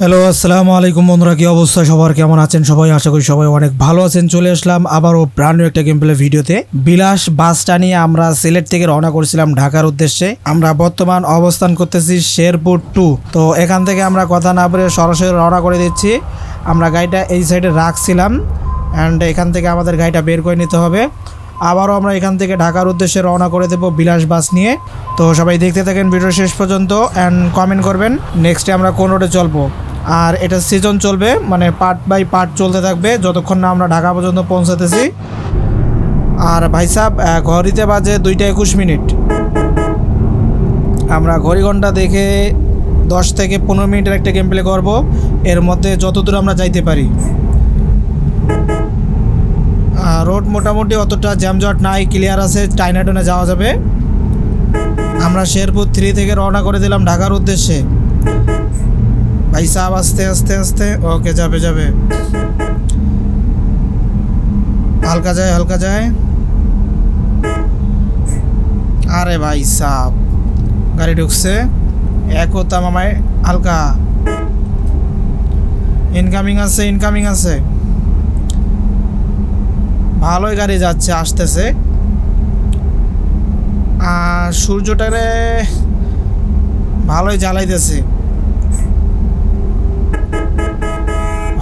Hello আসসালামু আলাইকুম বন্ধুরা, কি অবস্থা? সবার কেমন আছেন সবাই? আশা করি সবাই অনেক ভালো আছেন। চলে আসলাম আবারও ব্র্যান্ড একটা গেম প্লে ভিডিওতে। বিলাস বাসটা নিয়ে আমরা সিলেট থেকে রওনা করেছিলাম ঢাকার উদ্দেশ্যে। আমরা বর্তমান অবস্থান করতেছি শেরপুর টু তো এখান থেকে আমরা কথা না বলে সরাসরি রওনা করে দিচ্ছি। আমরা গাড়িটা এই সাইডে রাখছিলাম। অ্যান্ড এখান থেকে আমাদের গাড়িটা বের করে নিতে হবে। আবারও আমরা এখান থেকে ঢাকার উদ্দেশ্যে রওনা করে দেবো বিলাস বাস নিয়ে। তো সবাই দেখতে থাকেন ভিডিও শেষ পর্যন্ত। অ্যান্ড কমেন্ট করবেন। নেক্সটে আমরা কোন রোডে চলবো? আর এটা সিজন চলবে মানে পার্ট বাই পার্ট চলতে থাকবে, যতক্ষণ না আমরা ঢাকা পর্যন্ত পৌঁছাতেছি। আর ভাই সাহেব ঘড়িতে বাজে দুইটা একুশ মিনিট। আমরা ঘড়ি ঘণ্টা দেখে দশ থেকে পনেরো মিনিটের একটা গেম প্লে করব, এর মধ্যে যতদূর আমরা যাইতে পারি। রোড মোটামুটি অতটা জ্যামজট নাই ক্লিয়ার আছে টাইনাটনে যাওয়া যাবে। আমরা শেরপুর থ্রি থেকে রওনা করে দিলাম ঢাকার উদ্দেশ্যে। ভাই সাহেব, আস্তে আস্তে আস্তে। ওকে, যাবে যাবে। হালকা যায় হালকা যায়। আরে ভাই সাহেব, গাড়ি ঢুকছে। এক হতাম আমায়, হালকা। ইনকামিং আছে ইনকামিং আছে। ভালোই গাড়ি যাচ্ছে, আসতেছে। আর সূর্যটারে ভালোই জ্বালাইতেছে।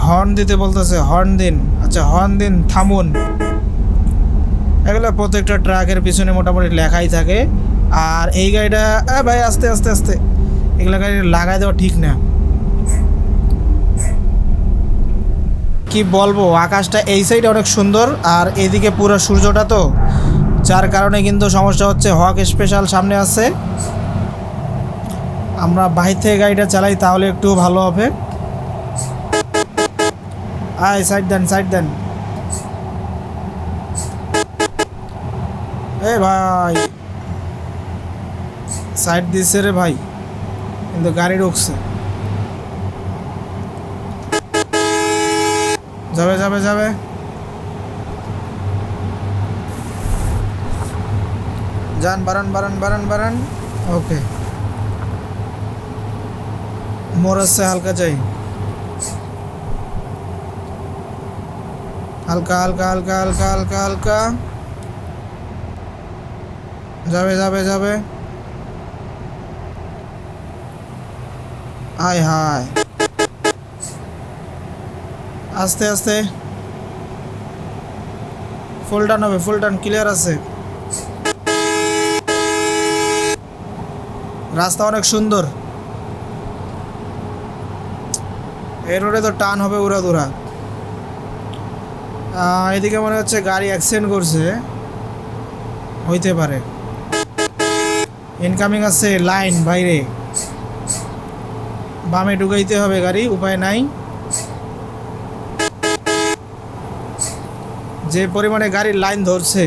হর্ন দিতে বলতেছে, হর্ন দিন আচ্ছা হর্ন দিন, থামুন। এগুলো প্রত্যেকটা ট্রাকের পিছনে মোটামুটি লেখাই থাকে। আর এই গাড়িটা ভাই, আস্তে আস্তে আস্তে। এগুলো গাড়ি লাগাই দেওয়া ঠিক না। কি বলব, আকাশটা এই সাইডে অনেক সুন্দর, আর এদিকে পুরো সূর্যটা তো। যার কারণে কিন্তু সমস্যা হচ্ছে, হক স্পেশাল সামনে আছে। আমরা বাহির থেকে গাড়িটা চালাই, তাহলে একটু ভালো হবে। আয় সাইড দেন সাইড দেন এ ভাই সাইড দিচ্ছে রে ভাই কিন্তু গাড়ি ঢুকছে যাবে যাবে যাবে যান বারান বারান বারান বারান ওকে মোর আসছে হালকা চাই হালকা হালকা হালকা হালকা হালকা হালকা। যাবে যাবে যাবে। হায় হায়। আস্তে আস্তে। ফুল টান হবে ফুল টান ক্লিয়ার আছে। রাস্তা অনেক সুন্দর। এই রোডে তো টান হবে উড়া দুরা এদিকে মনে হচ্ছে গাড়ি অ্যাক্সিডেন্ট করছে। হইতে পারে। ইনকামিং আছে লাইন বাইরে। বামে ঢুকাইতে হবে গাড়ি, উপায় নাই। যে পরিমাণে গাড়ির লাইন ধরছে,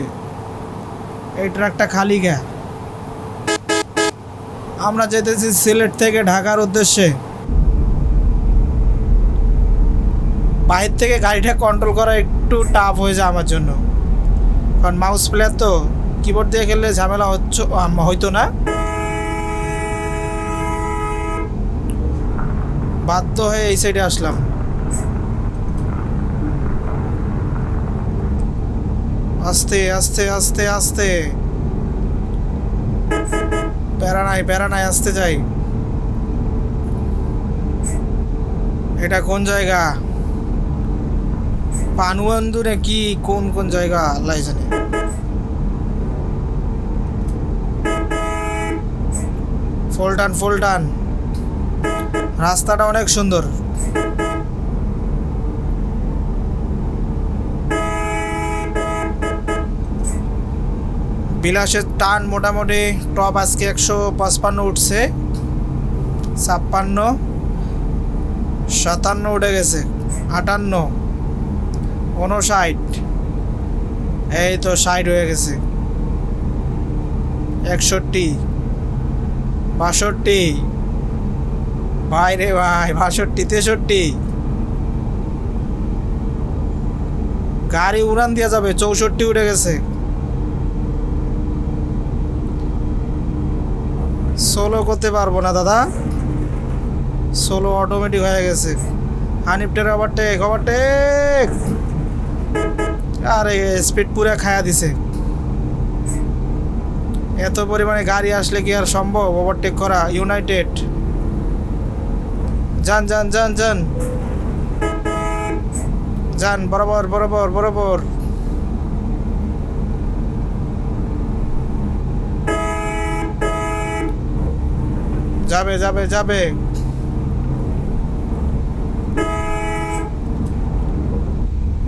এই ট্রাকটা খালি গা। আমরা যেতেছি সিলেট থেকে ঢাকার উদ্দেশ্যে। বাইরে থেকে গাড়িটা কন্ট্রোল করা একটু টাফ হয়ে যায় আমার জন্য। কারণ মাউস প্লেয়ার তো কিবোর্ড দিয়ে খেললে ঝামেলা হচ্ছে হইতো না। বাধ্য হয়ে এই সাইডে আসলাম। আস্তে আস্তে আস্তে আস্তে। প্যারা নাই প্যারা নাই, আসতে যাই। এটা কোন জায়গা? পানুয়ান্দুরে কি, কোন কোন জায়গা আল্লাহ জানে? ফুলটান ফুলটান। রাস্তাটা অনেক সুন্দর। বিলাসের টান মোটামুটি, টপ আজকে একশো পাঁচপান্ন উঠছে। ছাপ্পান্ন, সাতান্ন উঠে গেছে, আটান্ন। উনষাট। এই তো ষাট হয়ে গেছে। একষট্টি। বাষট্টি। ভাই রে ভাই, বাষট্টি, তেষট্টি। গাড়ি উড়ান দেওয়া যাবে, চৌষট্টি উঠে গেছে। সোলো করতে পারব না দাদা। সোলো অটোমেটিক হয়ে গেছে। হানিফটের ওভারটেক ওভারটেক আরে স্পিড পুরো খায়া দিছে। এত পরিমাণে গাড়ি আসলে কি আর সম্ভব? ওভারটেক করা ইউনাইটেড যান যান যান যান। যান, বরাবর বরাবর বরাবর। যাবে যাবে যাবে।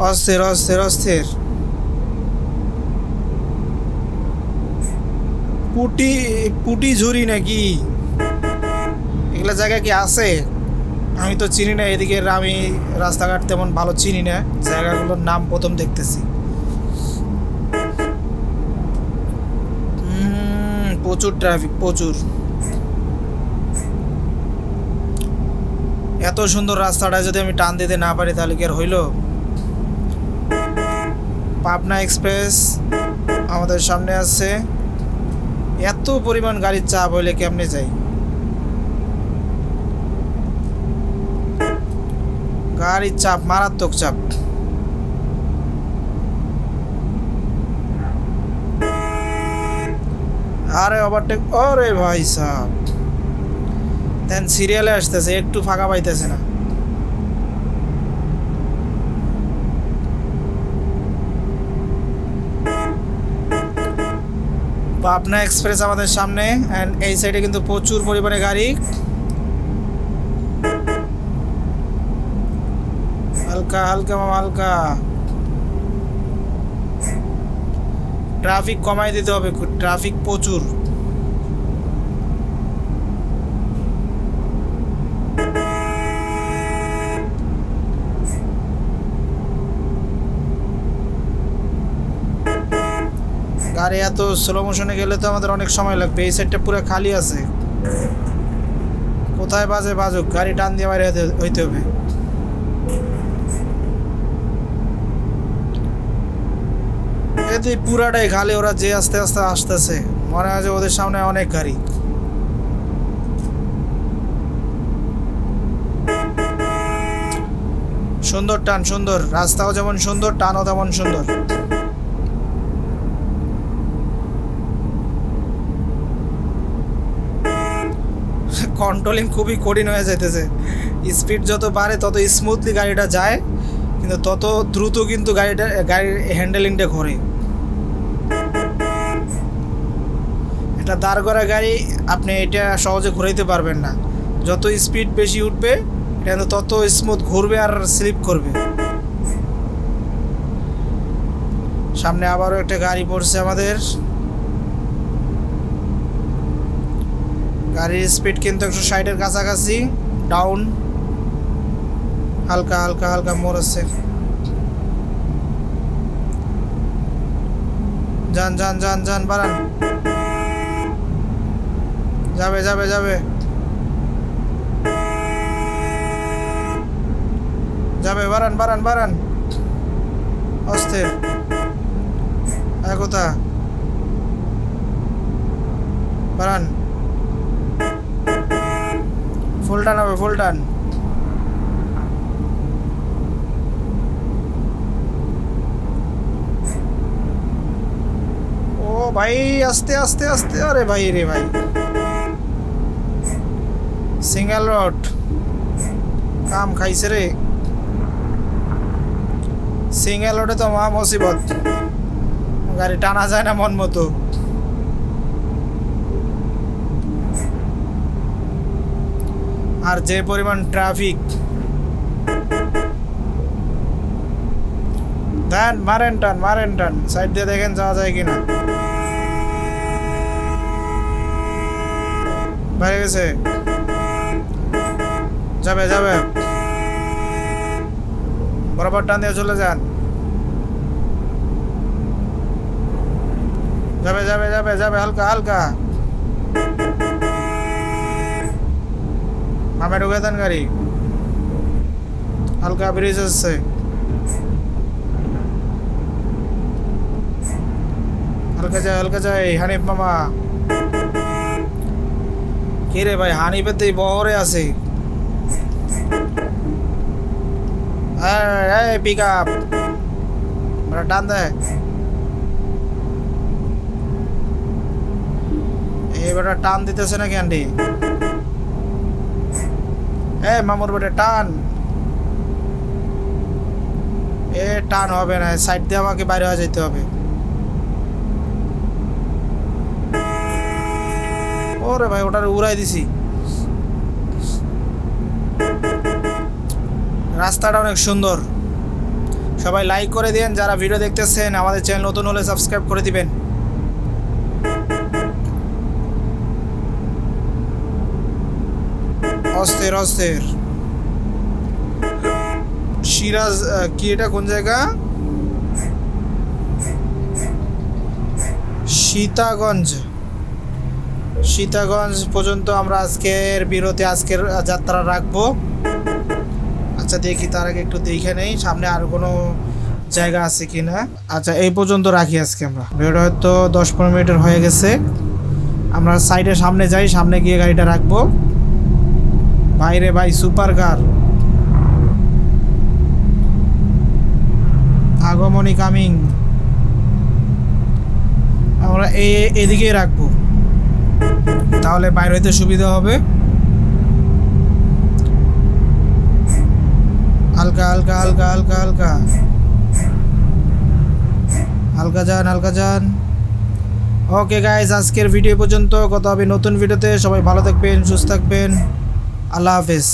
অস্থির অস্থির অস্থির। পুটি পুটি ঝুরি নাকি? এগুলো জায়গা কি আছে? আমি তো চিনি না, এদিকে আমি রাস্তাঘাট তেমন ভালো চিনি না, জায়গাগুলোর নাম প্রথম দেখতেছি। প্রচুর ট্রাফিক প্রচুর। এত সুন্দর রাস্তাটা যদি আমি টান দিতে না পারি, তাহলে কি আর হইল? পাবনা এক্সপ্রেস আমাদের সামনে আছে। এত পরিমাণ গাড়ির চাপ হইলে কেমনে যাই? গাড়ির চাপ, মারাত্মক চাপ। আরে ওভারটেক ওরে ভাই সাহ দেন সিরিয়ালে আসতেছে, একটু ফাঁকা পাইতেছে না। পাবনা এক্সপ্রেস আমাদের সামনে অ্যান্ড এই সাইডে কিন্তু প্রচুর পরিমাণে গাড়ি। হালকা হালকা মামা, হালকা। ট্রাফিক কমাই দিতে হবে ট্রাফিক প্রচুর। গাড়ি এত স্লো মোশনে গেলে তো আমাদের অনেক সময় লাগবে। এই সাইডটা পুরো খালি আছে। কোথায় বাজে বাজুক, গাড়ি টান দিয়ে বাইরে হইতে হবে। এতে পুরাটাই খালি, ওরা যে আস্তে আস্তে আসতেছে। মনে হয় যে ওদের সামনে অনেক গাড়ি। সুন্দর টান, সুন্দর। রাস্তাও যেমন সুন্দর, টানও তেমন সুন্দর। কন্ট্রোলিং খুবই কঠিন হয়ে যাইতেছে। স্পিড যত বাড়ে, তত স্মুথলি গাড়িটা যায়, কিন্তু তত দ্রুত কিন্তু গাড়িটা, গাড়ির হ্যান্ডেলিংটা ঘোরে। এটা দাঁড় করা গাড়ি, আপনি এটা সহজে ঘুরাইতে পারবেন না। যত স্পিড বেশি উঠবে, এটা তত স্মুথ ঘুরবে আর স্লিপ করবে। সামনে আবারও একটা গাড়ি পড়ছে আমাদের। গাড়ির স্পিড কিন্তু একশো ষাটের কাছাকাছি ডাউন হালকা হালকা হালকা মরেছে যান যান যান যান, বাড়ান। যাবে যাবে যাবে। যাবে, বাড়ান বাড়ান বাড়ান। অস্থির। একতা। বাড়ান। ফুল টান হবে ফুল টান ও ভাই, আস্তে আস্তে আস্তে, আরে ভাই, রে ভাই। Single road. কাম খাইছে রে। সিঙ্গেল রোডে তো মহা মুসিবত। গাড়ি টানা যায় না মন মতো। আর যে পরিমাণ ট্রাফিক দেন মারেন টান মারেন টান সাইড দিয়ে দেখেন যাওয়া যায় কিনা। বাইরে গেছে। যাবে যাবে। বরাবর টান দিয়ে চলে যান। যাবে যাবে যাবে যাবে, হালকা হালকা। মামে ঢুকে দেন গাড়ি। হালকা ব্রিজ আসছে হালকা যায় হালকা যায়, হানিফ মামা। কি রে ভাই, হানিফের তো বহরে আছে। পিক আপ টান দে এবারে টান দিতেছে না ক্যান্ডি এ, মামুর বেটে, টান। এ, টান হবে না, সাইড দিয়ে আমাকে বাইরে হয়ে যেতে হবে। ওরে ভাই, ওটার উড়াই দিছি। রাস্তাটা অনেক সুন্দর। সবাই লাইক করে দিন যারা ভিডিও দেখতেছেন, আমাদের চ্যানেল নতুন হলে সাবস্ক্রাইব করে দিবেন। অস্থির অস্থির। সিরাজ কি এটা? কোন জায়গা? সীতাগঞ্জ। সীতাগঞ্জ পর্যন্ত আমরা আজকের বিরতি, আজকের যাত্রা রাখব। আচ্ছা দেখি, তার আগে একটু দেখে নেই, সামনে আর কোনো জায়গা আছে কি না আচ্ছা এই পর্যন্ত রাখি আজকে আমরা। ভিডিওটা হয়তো দশ পনেরো মিনিটের হয়ে গেছে। আমরা সাইডে সামনে যাই, সামনে গিয়ে গাড়িটা রাখব। বাইরে ভাই সুপার কার আগমনী কামিং। আমরা এই এদিকেই রাখব। তাহলে বাইরে হইতে সুবিধা হবে। হালকা হালকা হালকা হালকা হালকা। হালকা যান হালকা যান। ওকে গাইজ আজকের ভিডিও পর্যন্ত। কথা হবে নতুন ভিডিওতে। সবাই ভালো থাকবেন, সুস্থ থাকবেন। আল্লাহ হাফেজ